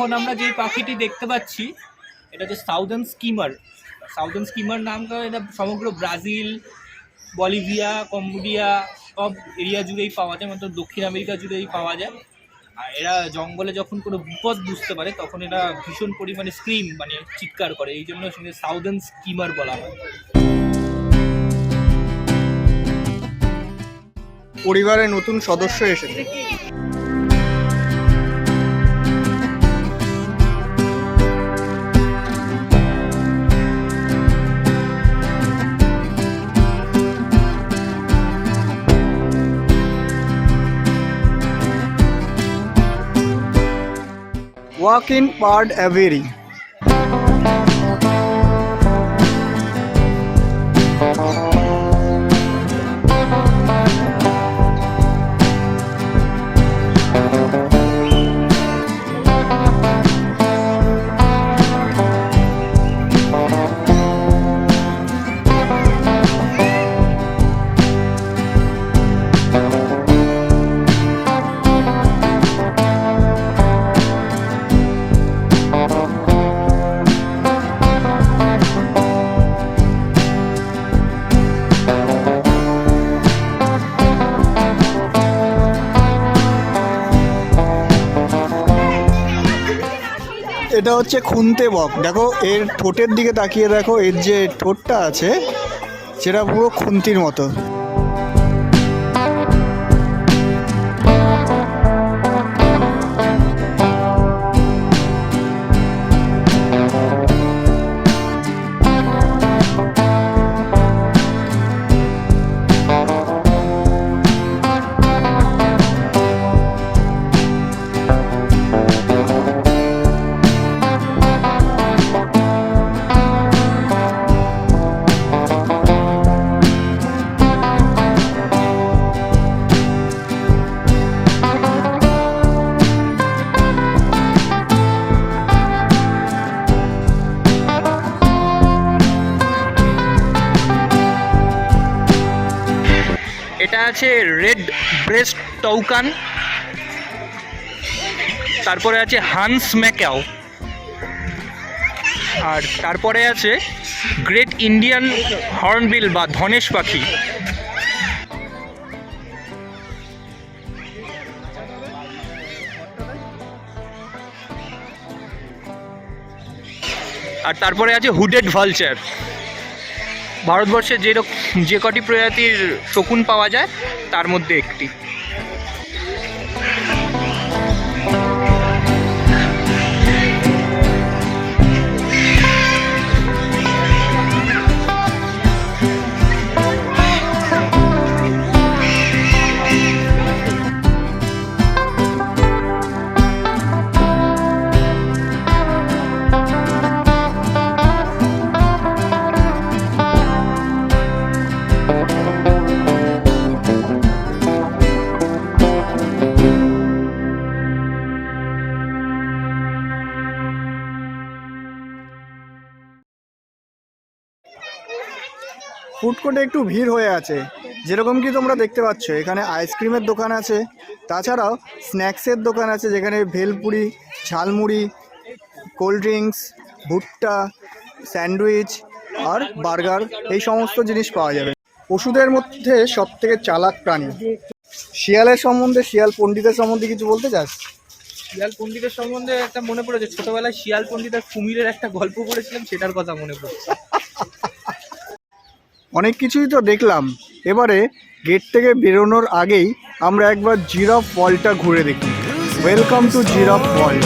এখন আমরা যে পাখিটি দেখতে পাচ্ছি, এটা হচ্ছে সাউদার্ন স্কিমার। সাউদার্ন স্কিমার নাম করে এটা সমগ্র ব্রাজিল, বলিভিয়া, কম্বোডিয়া, সব এরিয়া জুড়েই পাওয়া যায় মাত্র দক্ষিণ আমেরিকা জুড়েই পাওয়া যায়। আর এরা জঙ্গলে যখন কোনো বিপদ বুঝতে পারে, তখন এরা ভীষণ পরিমাণে স্ক্রিম মানে চিৎকার করে। এই জন্য সঙ্গে সাউদার্ন স্কিমার বলা হয়। পরিবারের নতুন সদস্য এসেছে। walking pod every এটা হচ্ছে খুনতে বক। দেখো, এর ঠোঁটের দিকে তাকিয়ে দেখো, এর যে ঠোঁটটা আছে, সেটা পুরো খুন্তির মতো। আছে রেড ব্রেস্ট টৌকান তারপরে আছে হান্স ম্যাকাও আর তারপরে আছে গ্রেট ইন্ডিয়ান হর্নবিল বা ধনেশ পাখি। আর তারপরে আছে হুডেড ভালচার ভারতবর্ষে যে যে কটি প্রজাতির শকুন পাওয়া যায় তার মধ্যে একটি। ফুড কোর্টে একটু ভিড় হয়ে আছে। যেরকম কি তোমরা দেখতে পাচ্ছ, এখানে আইসক্রিমের দোকান আছে। তাছাড়াও স্ন্যাক্সের দোকান আছে, যেখানে ভেলপুরি, ঝালমুড়ি কোল্ড ড্রিঙ্কস ভুট্টা, স্যান্ডউইচ আর বার্গার এই সমস্ত জিনিস পাওয়া যাবে। পশুদের মধ্যে সব থেকে চালাক প্রাণী। শিয়ালের সম্বন্ধে, শিয়াল পণ্ডিতের সম্বন্ধে কিছু বলতে চাস? শিয়াল পণ্ডিতের সম্বন্ধে একটা মনে পড়েছে। ছোটবেলায় শিয়াল পণ্ডিত আর কুমিরের একটা গল্প পড়েছিলাম, সেটার কথা মনে পড়ছে। অনেক কিছুই তো দেখলাম। এবারে গেট থেকে বেরোনোর আগেই আমরা একবার জিরাফ ফলটা ঘুরে দেখি। Welcome to Giraffe Fall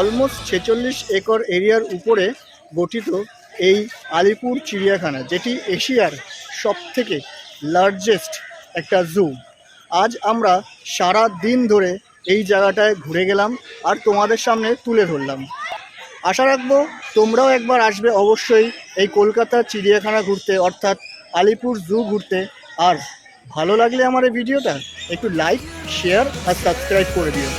almost ছেচল্লিশ একর এরিয়ার উপরে গঠিত এই আলিপুর চিড়িয়াখানা, যেটি এশিয়ার সবথেকে লার্জেস্ট একটা জু আজ আমরা সারা দিন ধরে এই জায়গাটায় ঘুরে গেলাম আর তোমাদের সামনে তুলে ধরলাম। আশা রাখব তোমরাও একবার আসবে অবশ্যই এই কলকাতা চিড়িয়াখানা ঘুরতে, অর্থাৎ আলিপুর জু ঘুরতে। আর ভালো লাগলে আমার এই ভিডিওটা একটু লাইক শেয়ার আর সাবস্ক্রাইব করে দিও।